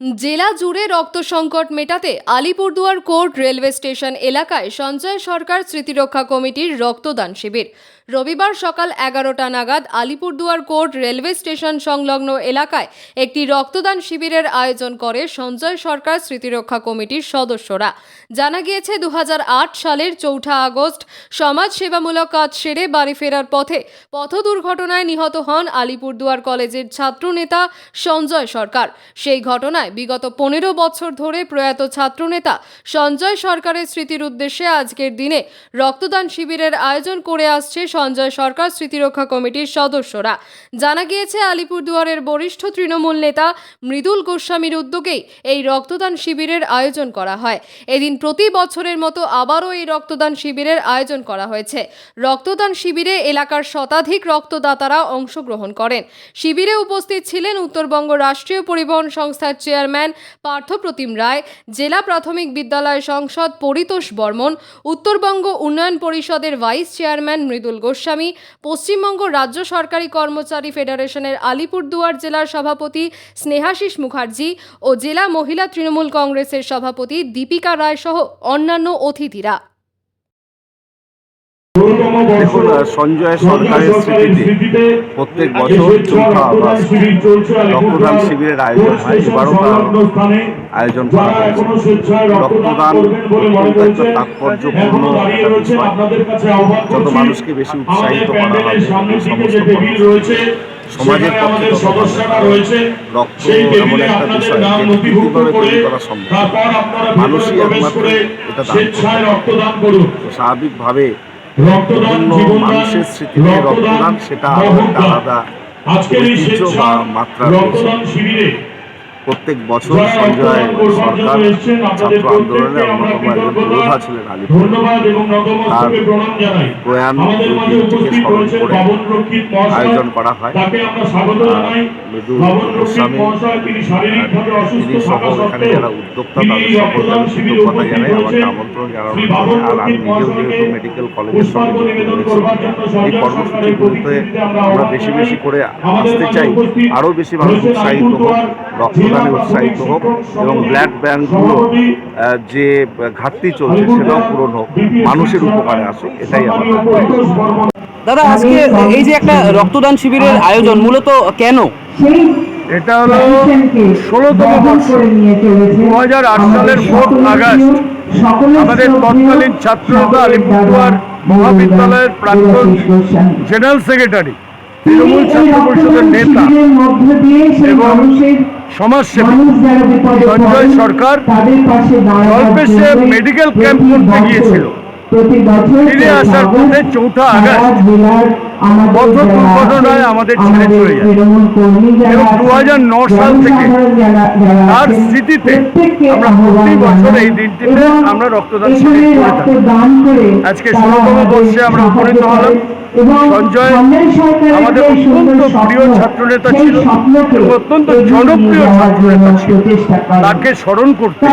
জেলা জুড়ে রক্ত সংকট মেটাতে আলিপুরদুয়ার কোর্ট রেলওয়ে স্টেশন এলাকায় সঞ্জয় সরকার স্মৃতিরক্ষা কমিটির রক্তদান শিবির। রবিবার সকাল এগারোটা নাগাদ আলিপুরদুয়ার কোর্ট রেলওয়ে স্টেশন সংলগ্ন এলাকায় একটি রক্তদান শিবিরের আয়োজন করে সঞ্জয় সরকার স্মৃতিরক্ষা কমিটির সদস্যরা। জানা গিয়েছে দু হাজার আট সালের চৌঠা আগস্ট সমাজ সেবামূলক কাজ সেরে বাড়ি ফেরার পথে পথ দুর্ঘটনায় নিহত হন আলিপুরদুয়ার কলেজের ছাত্রনেতা সঞ্জয় সরকার। সেই ঘটনায় বিগত পনেরো বছর ধরে প্রয়াত ছাত্রনেতা সঞ্জয় সরকারের স্মৃতির উদ্দেশ্যে আজকের দিনে রক্তদান শিবিরের আয়োজন করে আসছে সঞ্জয় সরকার স্মৃতিরক্ষা কমিটির সদস্যরা। জানা গিয়েছে, আলিপুরদুয়ারের বরিষ্ঠ তৃণমূল নেতা মৃদুল গোস্বামীর উদ্যোগেই এই রক্তদান শিবিরের আয়োজন করা হয়। এদিন প্রতি বছরের মতো আবারও এই রক্তদান শিবিরের আয়োজন করা হয়েছে। রক্তদান শিবিরে এলাকার শতাধিক রক্তদাতারা অংশগ্রহণ করেন। শিবিরে উপস্থিত ছিলেন উত্তরবঙ্গ রাষ্ট্রীয় পরিবহন সংস্থার চেয়ারম্যান পার্থপ্রতিম রায়, জেলা প্রাথমিক বিদ্যালয় সংসদ পরিতোষ বর্মন, উত্তরবঙ্গ উন্নয়ন পরিষদের ভাইস চেয়ারম্যান মৃদুল গোস্বামী, পশ্চিমবঙ্গ রাজ্য সরকারি কর্মচারী ফেডারেশনের আলিপুরদুয়ার জেলার সভাপতি স্নেহাশিস মুখার্জি ও জেলা মহিলা তৃণমূল কংগ্রেসের সভাপতি দীপিকা রায় সহ অন্যান্য অতিথিরা। দেখুন সঞ্জয় সরকারের স্মৃতিতে প্রত্যেক বছর চৌঠা আগস্ট রক্তদান শিবিরের আয়োজন হয়। এবারও আয়োজন করা হয়েছে। রক্তদান অত্যন্ত একটা তাৎপর্যপূর্ণ একটা বিষয়। যত মানুষকে বেশি উৎসাহিত করা হবে সমস্ত সমাজের পক্ষে তত ভালো। রক্ত এমন একটা বিষয় যেটি তৈরি করা সম্ভব। মানুষই একমাত্র এটা দান। স্বাভাবিকভাবে মানুষের স্মৃতিতে রক্তদান সেটা আলাদা ঐতিহ্য বা মাত্রা রয়েছে প্রত্যেক বছর সঞ্জয় সরকার ছাত্র আন্দোলনের অন্যতম একজন যোদ্ধা ছিলেন আলিপুর। তার প্রয়াণ দিনটিকে স্মরণ করে আয়োজন করা হয়। মৃদু গোস্বামী তিনি সহ এখানে যারা উদ্যোক্তা তাদের সকলকে আমি কৃতজ্ঞতা জানাই। আমাকে আমন্ত্রণ জন্য আর আমি নিজেও যেহেতু মেডিকেল কলেজের সঙ্গে এই কর্মসূচিগুলোতে আমরা বেশি বেশি করে আসতে চাই। আরও বেশি মানুষ উৎসাহিত হোক রক্তদানে উৎসাহিত হোক এবং ব্লাড ব্যাঙ্কগুলো যে ঘাটতি চলছে সেটাও পূরণ হোক। মানুষের উপকারে আসুক এটাই আমাদের দাদা আজকে এই যে একটা রক্তদান শিবিরের আয়োজন মূলত কেন? এটা হলো ষোলোতম বর্ষ। দু হাজার আট সালের ফোর্থ আগস্ট আমাদের তৎকালীন ছাত্রনেতা আলিপুরদুয়ার মহাবিদ্যালয়ের প্রাক্তন জেনারেল সেক্রেটারি তৃণমূল ছাত্র পরিষদের নেতা এবং সমাজসেবী সঞ্জয় সরকার মেডিকেল ক্যাম্প করতে গিয়েছিল। ফিরে আসার পথে চৌঠা আগস্ট। পথ দুর্ঘটনায় আমাদের ছেড়ে চলে যায় এবং দু হাজার ন সাল থেকে তার স্মৃতিতে আমরা প্রতি বছর এই দিনটিতে আমরা রক্তদান শিবির করে থাকি। আজকে ষোলতম বর্ষে আমরা উপনীত হলাম। সঞ্জয় আমাদের অত্যন্ত প্রিয় ছাত্রনেতা ছিল অত্যন্ত জনপ্রিয় ছাত্রনেতা ছিল। তাকে স্মরণ করতে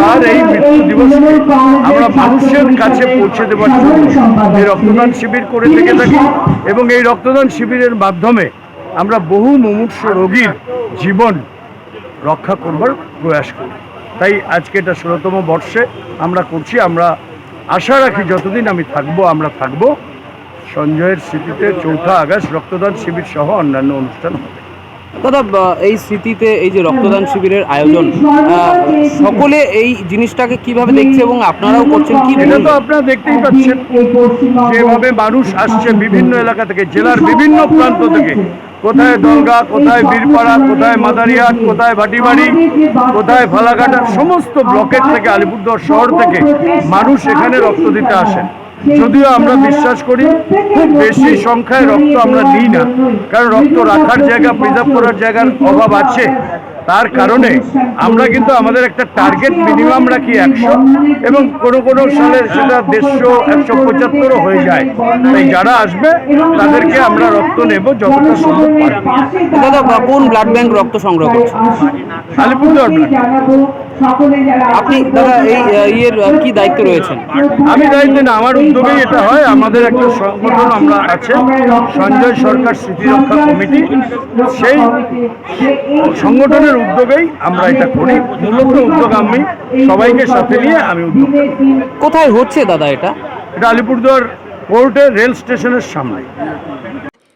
তার এই মৃত্যু দিবসকে আমরা মানুষের কাছে পৌঁছে দেওয়ার জন্য এই রক্তদান শিবির করে থেকে থাকি। এবং এই রক্তদান শিবিরের মাধ্যমে আমরা বহু মুমূর্ষ রোগীর জীবন রক্ষা করবার প্রয়াস করি। তাই আজকে এটা ষোলোতম বর্ষে আমরা করছি। আমরা আশা রাখি যতদিন আমি থাকব, আমরা থাকব। সঞ্জয়ের স্মৃতিতে চৌঠা আগস্ট রক্তদান শিবির সহ অন্যান্য অনুষ্ঠান হবে। দাদা এই স্মৃতিতে এই যে রক্তদান শিবিরের আয়োজন সকলে এই জিনিসটাকে কীভাবে দেখছে এবং আপনারাও করছেন কি এটা তো আপনারা দেখতেই পাচ্ছেন যেভাবে মানুষ আসছে বিভিন্ন এলাকা থেকে জেলার বিভিন্ন প্রান্ত থেকে। কোথায় দলগা কোথায় বীরপাড়া কোথায় মাদারিহাট কোথায় ভাটিবাড়ি কোথায় ফালাকাটা সমস্ত ব্লকের থেকে আলিপুরদুয়ার শহর থেকে মানুষ এখানে রক্ত দিতে আসেন। যদিও আমরা বিশ্বাস করি খুব বেশি সংখ্যায় রক্ত আমরা নিই না কারণ রক্ত রাখার জায়গা প্রিজার্ভ করার জায়গার অভাব আছে। তার কারণে আমরা কিন্তু আমাদের একটা টার্গেট মিনিমাম রাখি একশো এবং কোনো কোনো সালে সেটা দেড়শো একশো পঁচাত্তরও হয়ে যায়। তাই যারা আসবে তাদেরকে আমরা রক্ত নেব যতটা সম্ভব দাদা কোন ব্লাড ব্যাংক রক্ত সংগ্রহ করছে? আলিপুরদুয়ার ব্লক আপনি দাদা এই ইয়ের কি দায়িত্ব রয়েছেন? আমি দায়িত্ব না আমার উদ্যোগেই এটা হয় আমাদের একটা সংগঠন আমরা আছে সঞ্জয় সরকার স্মৃতিরক্ষা কমিটি। সেই সংগঠনের উদ্যোগেই আমরা এটা করি। মূলত উদ্যোগ আমি সবাইকে সাথে নিয়ে আমি উদ্যোগ করি। কোথায় হচ্ছে দাদা এটা? এটা আলিপুরদুয়ার কোর্টের রেল স্টেশনের সামনে।